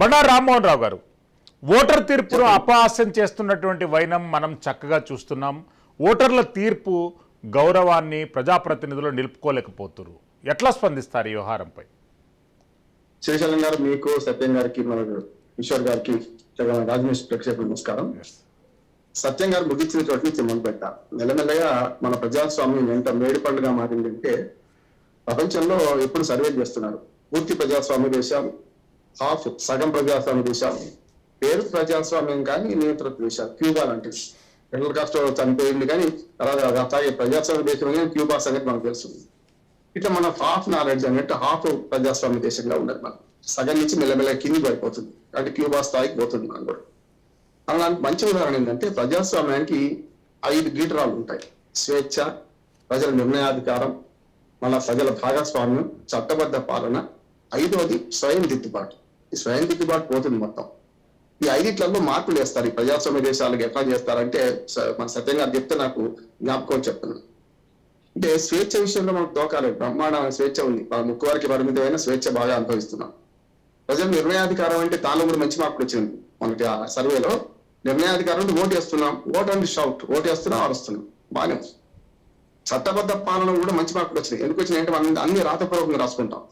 బండారు రామ్మోహన్ రావు గారు ఓటర్ తీర్పును అపహాస్యం చేస్తున్నటువంటి వైనం మనం చక్కగా చూస్తున్నాం. ఓటర్ల తీర్పు గౌరవాన్ని ప్రజాప్రతినిధులు నిలుపుకోలేకపోతున్నారు ఎట్లా స్పందిస్తారు ఈ వ్యవహారంపై? శ్రీశైలం గారు మీకు సత్యం గారికి మన కిషోర్ గారికి రాజమేష్ ప్రేక్షకులు నమస్కారం. సత్యం గారు ముగించిన చోట నుంచి మొదలు పెట్టా. మెల్లమెల్లగా మన ప్రజాస్వామ్యం ఎంత మేడి పండుగ మారిందంటే ప్రపంచంలో ఎప్పుడు సర్వే చేస్తున్నారు. పూర్తి ప్రజాస్వామ్య దేశాలు హాఫ్ సగం ప్రజాస్వామ్య దేశాలు. పేరు ప్రజాస్వామ్యం కానీ నియంత్రిత దేశాలు. క్యూబా లాంటివి. ఫిడల్ కాస్ట్ చనిపోయింది కానీ తర్వాత అట్లాగే ప్రజాస్వామ్య దేశం కానీ క్యూబా సంగతి మనకు తెలుస్తుంది ఇట్లా మనం హాఫ్ నాలెడ్జ్ అన్నట్టు హాఫ్ ప్రజాస్వామ్య దేశంగా ఉండదు మనం సగం నుంచి మెల్లమెల్ల కింది పడిపోతుంది. అంటే క్యూబా స్థాయికి పోతుంది మనం కూడా. అలాంటి మంచి ఉదాహరణ ఏంటంటే ప్రజాస్వామ్యానికి ఐదు గీటరాలు ఉంటాయి. స్వేచ్ఛ ప్రజల నిర్ణయాధికారం మళ్ళా ప్రజల భాగస్వామ్యం చట్టబద్ధ పాలన. ఐదవది స్వయం దిద్దుబాటు. స్వయం దిద్దుబాటు పోతుంది మొత్తం. ఈ ఐదిట్లలో మార్పులు వేస్తారు. ఈ ప్రజాస్వామ్య దేశాలకు ఎట్లా చేస్తారంటే మన సత్యంగా చెప్తే నాకు జ్ఞాపకం చెప్తున్నాను. అంటే స్వేచ్ఛ విషయంలో మనకు తోకాలి. బ్రహ్మాండమైన స్వేచ్ఛ ఉంది. ముక్కు వారికి పరిమితమైన స్వేచ్ఛ బాగా అనుభవిస్తున్నాం. ప్రజలు నిర్ణయాధికారం అంటే తాను కూడా మంచి మార్పులు వచ్చింది మనకి ఆ సర్వేలో నిర్ణయాధికారం ఓటు వేస్తున్నాం. Vote and shout. ఓటు వేస్తున్నాం అరుస్తున్నాం. బాగానే చట్టబద్ధ పాలన కూడా మంచి మార్పులు వచ్చినాయి. ఎందుకు వచ్చినాయి అంటే మనం అన్ని రాతపూర్వకంగా రాసుకుంటాం.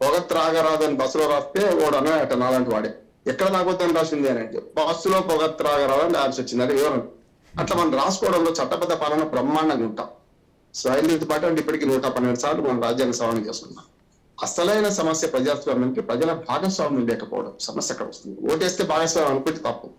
పొగ త్రాగరాదు బస్సులో రాస్తే వాడు అనే అట నాలాంటి వాడే. ఎక్కడ తాగొద్దని రాసింది అని అంటే బస్సులో పొగ త్రాగరాదని రాసి వచ్చింది అది వివరణ. అట్లా మనం రాసుకోవడంలో చట్టబద్ధ పాలన బ్రహ్మాండంగా ఉంటాం. స్వయంతో పాటు అంటే ఇప్పటికి నూట పన్నెండు సార్లు మనం రాజ్యాంగ సవరణ చేస్తున్నాం. అసలైన సమస్య ప్రజాస్వామ్యానికి ప్రజల భాగస్వామ్యం లేకపోవడం సమస్య అక్కడ వస్తుంది. ఓటేస్తే భాగస్వామ్యం అనుకుంటే తప్పు.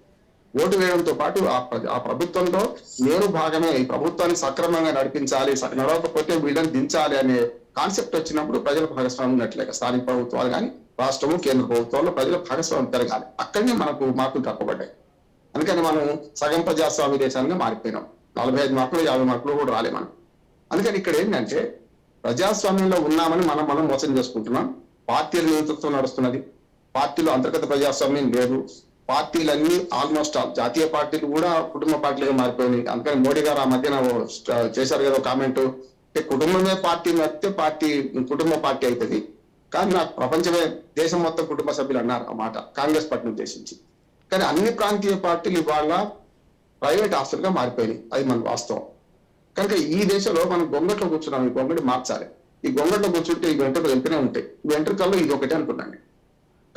ఓటు వేయడంతో పాటు ఆ ప్ర- ఆ ప్రభుత్వంలో నేను భాగమే ఈ ప్రభుత్వాన్ని సక్రమంగా నడిపించాలి నడవకపోతే వీళ్ళని దించాలి అనే కాన్సెప్ట్ వచ్చినప్పుడు ప్రజల భాగస్వామ్యం ఉన్నట్లేక స్థానిక ప్రభుత్వాలు కానీ రాష్ట్రము కేంద్ర ప్రభుత్వాల్లో ప్రజల భాగస్వామ్యం పెరగాలి. అక్కడనే మనకు మార్కులు తప్పబడ్డాయి. అందుకని మనం సగం ప్రజాస్వామ్య దేశాన్ని మారిపోయినాం. నలభై ఐదు మార్కులు యాభై మార్కులు కూడా రాలే మనం. అందుకని ఇక్కడ ఏంటంటే ప్రజాస్వామ్యంలో ఉన్నామని మనం మనం మోసం చేసుకుంటున్నాం. పార్టీల నేతృత్వం నడుస్తున్నది. పార్టీలో అంతర్గత ప్రజాస్వామ్యం లేదు. పార్టీలన్నీ ఆల్మోస్ట్ ఆల్ జాతీయ పార్టీలు కూడా కుటుంబ పార్టీలుగా మారిపోయినాయి. అందుకని మోడీ గారు ఆ మధ్యన ఓ చేశారు కదా కామెంట్. అంటే కుటుంబమే పార్టీ నడితే పార్టీ కుటుంబ పార్టీ అవుతుంది. కానీ నాకు ప్రపంచమే దేశం మొత్తం కుటుంబ సభ్యులు అన్నారు ఆ మాట కాంగ్రెస్ పార్టీని ఉద్దేశించి. కానీ అన్ని ప్రాంతీయ పార్టీలు ఇవాళ ప్రైవేట్ ఆస్తులుగా మారిపోయినాయి. అది మన వాస్తవం. కనుక ఈ దేశంలో మనం గొంగట్లో కూర్చున్నాం ఈ గొంగటి మార్చాలి. ఈ గొంగట్లో కూర్చుంటే ఈ వెంట్రుకలు వెళ్తూనే ఉంటాయి. ఈ వెంట్రుకల్లో ఇది ఒకటే అనుకున్నాను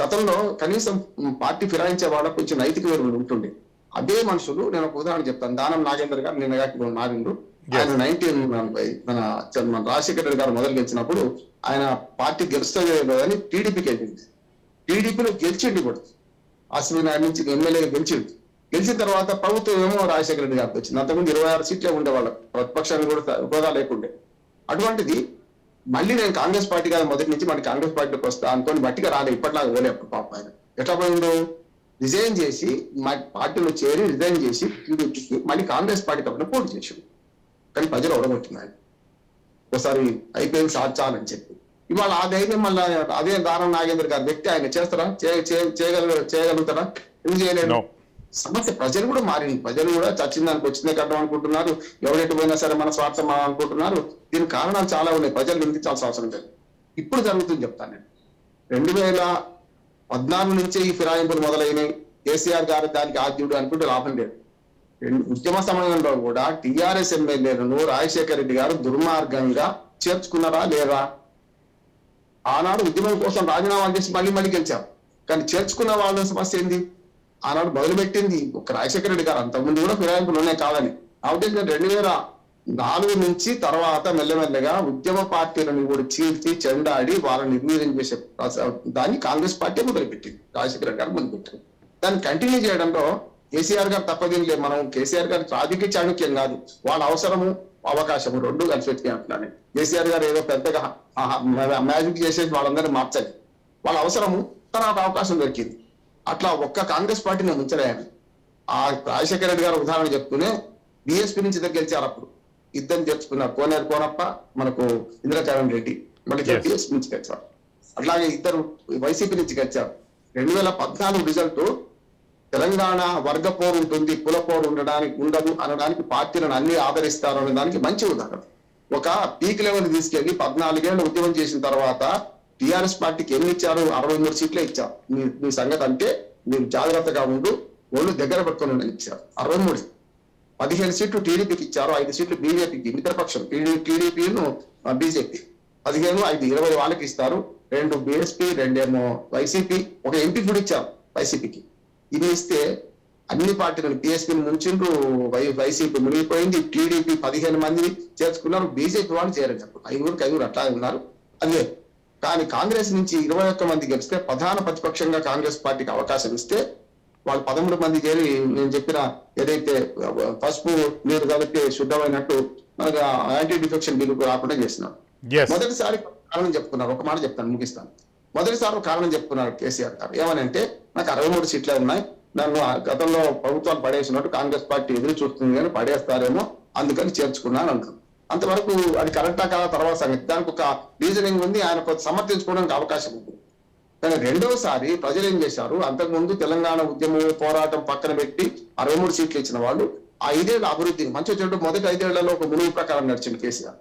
గతంలో కనీసం పార్టీ ఫిరాయించే వాళ్ళకు కొంచెం నైతిక విలువలు ఉంటుండే. అదే మనుషులు నేను ఒక ఉదాహరణ చెప్తాను. దానం నాగేందర్ గారు నిన్న గారికి మారిండు ఆయన నైన్టీన్ మన మన రాజశేఖర రెడ్డి గారు మొదలు గెలిచినప్పుడు ఆయన పార్టీ గెలుస్తుంది లేదని టీడీపీకి వెళ్ళింది టీడీపీలో గెలిచిండి కూడా. అశ్విని నాయుడు నుంచి ఎమ్మెల్యే గెలిచిండు. గెలిచిన తర్వాత ప్రభుత్వం ఏమో రాజశేఖర రెడ్డి గారికి వచ్చింది. అంతకుముందు ఇరవై ఆరు సీట్లే ఉండేవాళ్ళు. ప్రతిపక్షానికి కూడా హోదా లేకుండే. అటువంటిది మళ్ళీ నేను కాంగ్రెస్ పార్టీ కాదు మొదటి నుంచి మన కాంగ్రెస్ పార్టీకి వస్తా అనుకోని బట్టిగా రాలే. ఇప్పటిలాగా పోలే అప్పుడు పాప ఆయన. ఎట్లా పోయిండు? రిజైన్ చేసి మా పార్టీలో చేరి రిజైన్ చేసి టీడీపీకి మళ్ళీ కాంగ్రెస్ పార్టీ తప్పున పోటీ చేసిండు. కానీ ప్రజలు ఓడగొట్టింది ఆయన ఒకసారి అయిపోయింది సాధ్యాలని చెప్పి. ఇవాళ ఆ ధైర్యం మళ్ళీ అదే దానం నాగేంద్ర గారి వ్యక్తి ఆయన చేస్తారా? చేయగల చేయగలుగుతారా? ఎందుకు చేయలేడు No. సమస్య ప్రజలు కూడా మారింది. ప్రజలు కూడా చచ్చిన దానికి వచ్చిందే కట్టడం అనుకుంటున్నారు. ఎవరెటు పోయినా సరే మన స్వార్థం అనుకుంటున్నారు. దీనికి కారణాలు చాలా ఉన్నాయి. ప్రజలు నిందించాల్సిన అవసరం లేదు. ఇప్పుడు జరుగుతుంది చెప్తాను నేను. రెండు వేల పద్నాలుగు నుంచే ఈ ఫిరాయింపులు మొదలైనవి కేసీఆర్ గారు దానికి ఆద్యుడు అనుకుంటే లాభం లేదు. ఉద్యమ సమయంలో కూడా టిఆర్ఎస్ ఎమ్మెల్యేలను రాజశేఖర రెడ్డి గారు దుర్మార్గంగా చేర్చుకున్నారా లేదా? ఆనాడు ఉద్యమం కోసం రాజీనామా చేసి మళ్ళీ మళ్ళీ గెలిచారు కానీ చేర్చుకున్న వాళ్ళ సమస్య ఏంది? ఆనాడు మొదలుపెట్టింది ఒక రాజశేఖర రెడ్డి గారు. అంతకుముందు కూడా ఫిరాయింపులు ఉన్నాయి కాదని. కాబట్టి రెండు వేల నాలుగు నుంచి తర్వాత మెల్లమెల్లగా ఉద్యమ పార్టీలను కూడా చీల్చి చెండాడి వాళ్ళని నిర్వీర్యం చేసే దాన్ని కాంగ్రెస్ పార్టీ మొదలుపెట్టింది. రాజశేఖర రెడ్డి గారు మొదలుపెట్టింది దాన్ని కంటిన్యూ చేయడంలో కేసీఆర్ గారు తప్పదేం లేదు. మనం కేసీఆర్ గారి రాజకీయ చాణక్యం కాదు. వాళ్ళ అవసరము అవకాశము రెండు కలిసి వచ్చి అంటున్నాను. కేసీఆర్ గారు ఏదో పెద్దగా మ్యాజిక్ చేసేసి వాళ్ళందరినీ మార్చాలి వాళ్ళ అవసరము తర్వాత అవకాశం దొరికింది. అట్లా ఒక్క కాంగ్రెస్ పార్టీని ఉంచలేను. ఆ రాజశేఖర రెడ్డి గారు ఉదాహరణ చెప్తూనే బిఎస్పీ నుంచి దగ్గర గెలిచారు అప్పుడు. ఇద్దరు తెచ్చుకున్నారు కోనేరు కోనప్ప మనకు ఇంద్రచరణ్ రెడ్డి మళ్ళీ. బిఎస్పీ నుంచి గెలిచారు. అట్లాగే ఇద్దరు వైసీపీ నుంచి గెలిచారు. రెండు వేల పద్నాలుగు రిజల్ట్ తెలంగాణ వర్గ పోరు ఉంటుంది కుల పోరు ఉండడానికి ఉండదు అనడానికి పార్టీలను అన్ని ఆదరిస్తారు అనే దానికి మంచి ఉదాహరణ. ఒక పీక్ లెవెల్ తీసుకెళ్ళి పద్నాలుగేళ్ళు ఉద్యమం చేసిన తర్వాత టిఆర్ఎస్ పార్టీకి ఎన్ని ఇచ్చారు? అరవై మూడు సీట్లే ఇచ్చారు మీ మీ సంగతి అంటే మీరు జాగ్రత్తగా ఉండు ఒళ్ళు దగ్గర పెట్టుకుని ఇచ్చారు. అరవై మూడు. పదిహేను సీట్లు టీడీపీకి ఇచ్చారు ఐదు సీట్లు బీజేపీకి మిత్రపక్షం టీడీపీను బీజేపీ. పదిహేను ఐదు ఇరవై వాళ్ళకి ఇస్తారు. రెండు బీఎస్పీ రెండేమో వైసీపీ. ఒక ఎంపీ కూడా ఇచ్చారు వైసీపీకి. ఇది ఇస్తే అన్ని పార్టీలను బీఎస్పీని ముంచిండ్రు వై వైసీపీ మునిగిపోయింది టీడీపీ పదిహేను మంది చేర్చుకున్నారు బీజేపీ వాళ్ళు చేరని చెప్పు. ఐదుగురికి ఐదుగురు అట్లా ఉన్నారు. అదే. కానీ కాంగ్రెస్ నుంచి ఇరవై ఒక్క మంది గెలిస్తే ప్రధాన ప్రతిపక్షంగా కాంగ్రెస్ పార్టీకి అవకాశం ఇస్తే వాళ్ళు పదమూడు మంది చేరి నేను చెప్పిన ఏదైతే పసుపు నీరు కలిపి శుద్ధమైనట్టు మనకు యాంటీ డిఫెక్షన్ బిల్లు రాకుండా చేసినారు. మొదటిసారి కారణం చెప్పుకున్నారు. ఒక మాట చెప్తాను ముగిస్తాను. మొదటిసారి కారణం చెప్తున్నారు కేసీఆర్ గారు. ఏమని అంటే నాకు అరవై మూడు సీట్లే ఉన్నాయి. నన్ను ఆ గతంలో ప్రభుత్వాలు పడేసినట్టు కాంగ్రెస్ పార్టీ ఎదురు చూస్తుంది కానీ పడేస్తారేమో అందుకని చేర్చుకున్నాను అంటారు అంతవరకు అది కరెక్టా కాదా తర్వాత సంగతి. దానికి ఒక రీజనింగ్ ఉంది ఆయన సమర్థించుకోవడానికి అవకాశం ఉంది. కానీ రెండవసారి ప్రజలు ఏం చేశారు? అంతకుముందు తెలంగాణ ఉద్యమం పోరాటం పక్కన పెట్టి అరవై మూడు సీట్లు ఇచ్చిన వాళ్ళు ఆ ఐదేళ్ళ అభివృద్ధి మంచి వచ్చినట్టు మొదటి ఐదేళ్ళలో ఒక మునుగు ప్రకారం నడిచింది కేసీఆర్.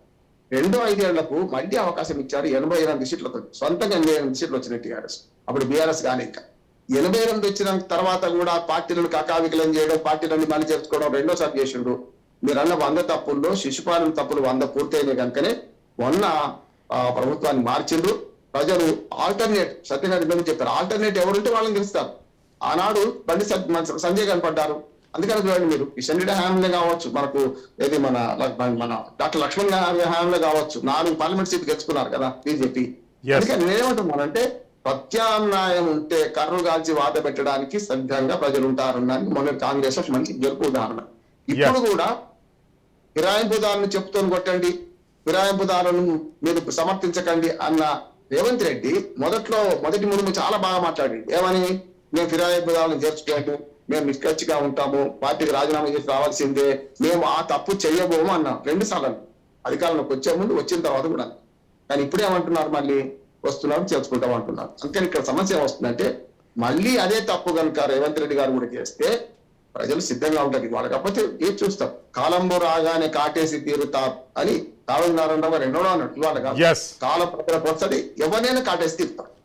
రెండో ఐదేళ్ళకు మళ్ళీ అవకాశం ఇచ్చారు ఎనభై ఎనిమిది సీట్లతో. సొంతంగా ఎనభై ఎనిమిది సీట్లు వచ్చినాయి టీఆర్ఎస్. అప్పుడు బీఆర్ఎస్ కానీ ఇంకా. ఎనభై ఎనిమిది వచ్చిన తర్వాత కూడా పార్టీలను కకావికలం చేయడం పార్టీలను మళ్ళీ చేర్చుకోవడం రెండోసారి చేసిండు మీరు అన్న వంద తప్పుల్లో శిశుపాలన తప్పులు వంద పూర్తయినాయి కనుకనే మొన్న ప్రభుత్వాన్ని మార్చిండ్రు. ప్రజలు ఆల్టర్నేట్ సత్యనారాయణ చెప్పారు. ఆల్టర్నేట్ ఎవరుంటే వాళ్ళని గెలుస్తారు. ఆనాడు బండి సంజయ్ కనపడ్డారు. అందుకని చూడండి మీరు. కిషన్ రెడ్డి హయాంలో కావచ్చు. మనకు ఏది మన మన- మన డాక్టర్ లక్ష్మణ్ గారి హయాంలో కావచ్చు. నాలుగు పార్లమెంట్ సీట్లు గెలుచుకున్నారు కదా బీజేపీ. అందుకని నేనేమంటున్నానంటే ప్రత్యామ్నాయం ఉంటే కర్రు కాల్చి వాత పెట్టడానికి సిద్ధంగా ప్రజలు ఉంటారన్నానికి మొన్న కాంగ్రెస్ ఒక మంచి గెలుపు ఉదాహరణ. ఇప్పుడు కూడా ఫిరాయింపుదారులను చెప్తూ కొట్టండి ఫిరాయింపుదారులను మీరు సమర్థించకండి అన్న రేవంత్ రెడ్డి మొదట్లో మొదటి మునుము చాలా బాగా మాట్లాడింది. ఏమని? మేము ఫిరాయింపుదారులను చేర్చుకోము మేము నిష్కచ్చిగా ఉంటాము పార్టీకి రాజీనామా చేసి రావాల్సిందే మేము ఆ తప్పు చెయ్యబోము అన్నాం. రెండు సార్లు. అధికారంలోకి వచ్చే ముందు వచ్చిన తర్వాత కూడా. కానీ ఇప్పుడు ఏమంటున్నారు మళ్ళీ? వస్తున్నారు చేర్చుకుంటాం అంటున్నారు. అందుకని ఇక్కడ సమస్య ఏమొస్తుందంటే మళ్ళీ అదే తప్పు కనుక రేవంత్ రెడ్డి గారు కూడా చేస్తే ప్రజలు సిద్ధంగా ఉంటారు. వాళ్ళు కాకపోతే ఏది చూస్తాం. కాలంలో రాగానే కాటేసి తీరుతా అని కాలం నారాయణరావు గారు అన్నట్టు ఎస్ కాలం ప్రజలకు వస్తుంది ఎవరైనా కాటేసి తీరుతాం